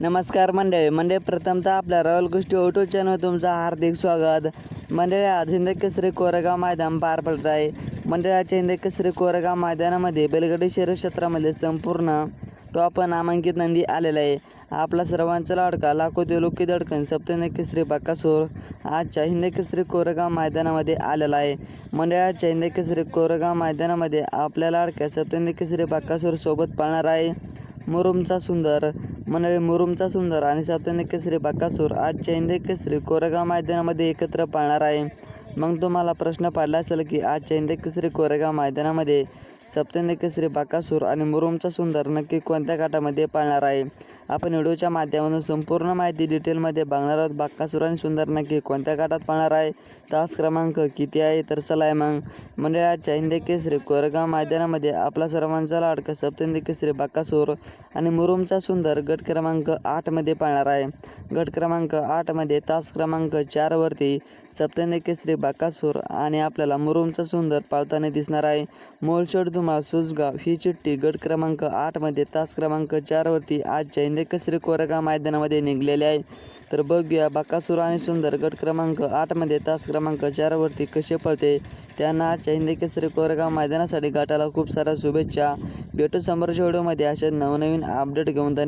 नमस्कार मंडळी मंडळी प्रथमतः आपल्या रॉयल गोष्टी ऑटो चॅनल तुमचं हार्दिक स्वागत. मंडळी आज हिंद केसरी कोरेगाव मैदान पार पडत आहे मंडळी आजच्या हिंद केसरी कोरेगाव मैदानामध्ये बेलगडी शहर क्षेत्रामध्ये संपूर्ण टॉप नामांकित नंदी आलेला आहे. आपला सर्वांचा लाडका लाखो लोकी दडकन सप्तहिंद केसरी बाकासूर आजच्या हिंद केसरी कोरेगाव मैदानामध्ये आलेला आहे. मंडळाच्या हिंद केसरी कोरेगाव मैदानामध्ये आपल्या लाडक्या सप्तहिंद केसरी बाकासूर सोबत पाळणार आहे मुरुमचा सुंदर. मंडळी मुरुमचा सुंदर आणि सातन्य केसरी बाकासूर आजच्या चैंदे केसरी कोरेगाव मैदानामध्ये एकत्र पाळणार आहे. मग तुम्हाला प्रश्न पडला असेल की आजच्या चैंदे केसरी कोरेगाव मैदानामध्ये सप्तहिंद केसरी बाकासूर आणि मुरुमचा सुंदर नक्की कोणत्या गटामध्ये पाळणार आहे? आपण व्हिडिओच्या माध्यमातून संपूर्ण माहिती डिटेलमध्ये बघणार आहोत. बाकासूर आणि सुंदर नक्की कोणत्या गटात पाहणार आहे? तास क्रमांक किती आहे? तर चला आहे मग मंडळाच्या हिंदे केसरी कोरेगाव मैदानामध्ये आपला सर्वांचा लाडका सप्तहिंदी केसरी बाक्कासूर आणि मुरुमचा सुंदर गट क्रमांक आठमध्ये पाहणार आहे. गट क्रमांक आठमध्ये तास क्रमांक चारवरती सप्तहिंदी केसरी बाकासूर आणि आपल्याला मुरुमचा सुंदर पाळताना दिसणार आहे. मोलचोड धुमाळ सुजगाव ही चिठ्ठी गट क्रमांक आठमध्ये तास क्रमांक चारवरती आजच्या हिंदी केसरी कोरेगाव मैदानामध्ये निघलेली आहे. तर बघूया बाकासूर आणि सुंदर गट क्रमांक आठमध्ये तास क्रमांक चारवरती कसे पळते. त्यांना आजच्या हिंदी केसरी कोरेगाव मैदानासाठी गटाला खूप साऱ्या शुभेच्छा. भेटू समोरच्या व्हिडिओमध्ये अशा नवनवीन अपडेट घेऊन धन्यवाद.